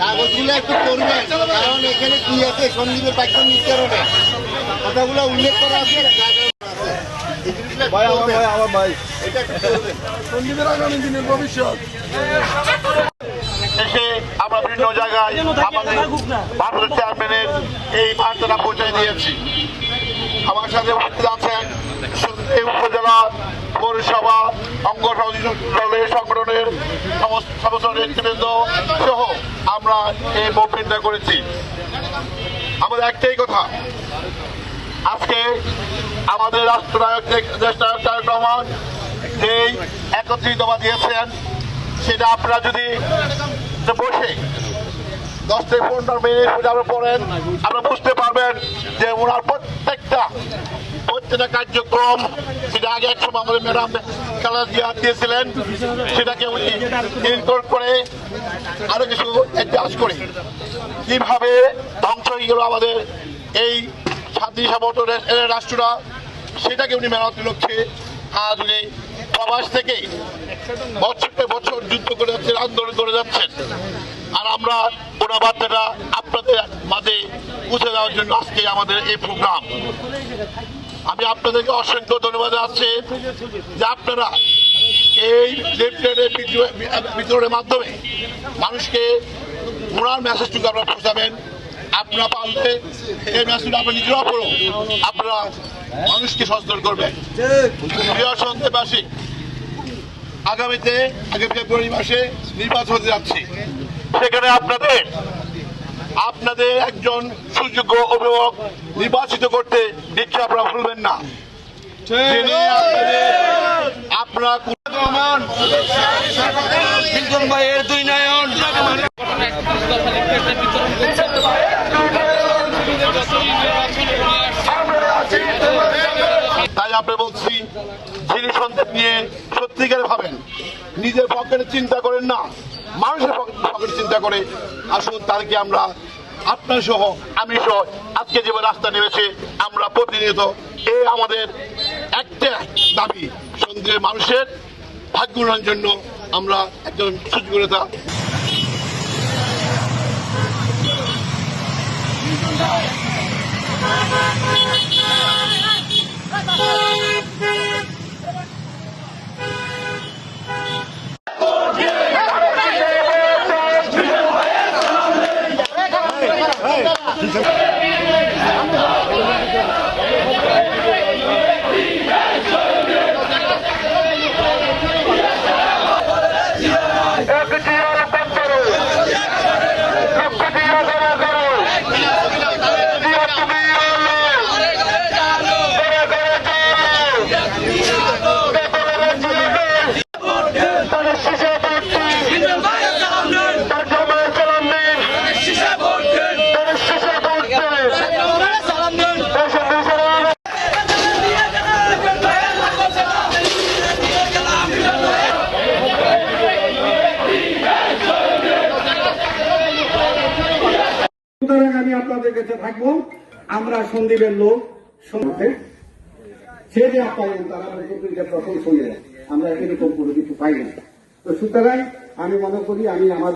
কাগজগুলো একটু করবেন কারণ এখানে কি আছে সন্দীপের বাক্য নির্ধারণে কথাগুলো উল্লেখ করা আছে ভাই আমার ভাই আমার ভাই। এটা একটু করবেন। সন্দীপের আগামী দিনের ভবিষ্যৎ। দেশে আমরা বিভিন্ন জায়গায় আমাদের ভারতের চেয়ারম্যানের এই বার্তাটা পৌঁছে দিয়েছি। আমার সাথে উপস্থিত আছেন এই উপজেলা পৌরসভা অঙ্গ দলের সংগঠনের সমস্ত সমস্ত নেতৃবৃন্দ সহ আমরা এই মুভমেন্টটা করেছি। আমাদের একটাই কথা আজকে আমাদের রাষ্ট্রনায়ক দেশনায়ক তারেক রহমান যেই একত্রিতবা দিয়েছেন সেটা আপনারা যদি বসে দশ থেকে পনেরো মিনিট যদি আপনারা পড়েন আপনারা বুঝতে পারবেন যে ওনার প্রত্যেকটা প্রত্যেকটা কার্যক্রম সেটা আগে এক সময় আমাদের ম্যাডাম খেলা দিয়ে দিয়েছিলেন। সেটাকে উনি ইনকোর্ট করে আরও কিছু অ্যাডজাস্ট করে। কীভাবে ধ্বংস হয়ে গেল আমাদের এই স্বাধীন সামর্থ্য রাষ্ট্রটা সেটাকে উনি মেরামতের লক্ষ্যে। আজ উনি প্রবাস থেকে বছর পর বছর যুদ্ধ করে যাচ্ছেন, আন্দোলন করে যাচ্ছেন। আর আমরা ওনার বার্তাটা আপনাদের মাঝে পৌঁছে দেওয়ার জন্য আজকে আমাদের এই প্রোগ্রাম। আমি আপনাদেরকে অসংখ্য ধন্যবাদ জানাচ্ছি যে আপনারা এই লেফটেনের বিতরণের মাধ্যমে মানুষকে ওনার মেসেজটুকু আপনারা পৌঁছাবেন। আপনারা পারলে এই মেসেজটা আপনারা নিজেরাও করুন। আপনারা মানুষকে সচেতন করবেন। প্রিয় সন্দেবাসী আগামীতে আগামী ফেব্রুয়ারি মাসে নির্বাচন হতে যাচ্ছে। সেখানে আপনাদের আপনাদের একজন সুযোগ্য অভিভাবক নির্বাচিত করতে দীক্ষা আপনারা ভুলবেন না। আপনারা ভাইয়ের দুই নয়ন। আপনি বলছি যিনি সন্তান নিয়ে সত্যিকারে ভাবেন। নিজের পকেটে চিন্তা করেন না। মানুষের পকেটে চিন্তা করে, আসুন তাদেরকে আমরা, আপনার সহ, আমি সহ, আজকে যে রাস্তা নেমেছে, আমরা প্রতিনিয়ত এ আমাদের একটা দাবি সন্ধ্যের মানুষের ভাগ্য উন্নয়নের জন্য আমরা একজন সুযোগ্যতা। I'm Santa! আপনাদের কাছে থাকব। আমরা সন্দীপের লোক সঙ্গে সে যে আপ্যায়ন তারা প্রথম শুনে আমরা এরকম কোনো কিছু পাই না তো সুতরাং আমি মনে করি আমি আমার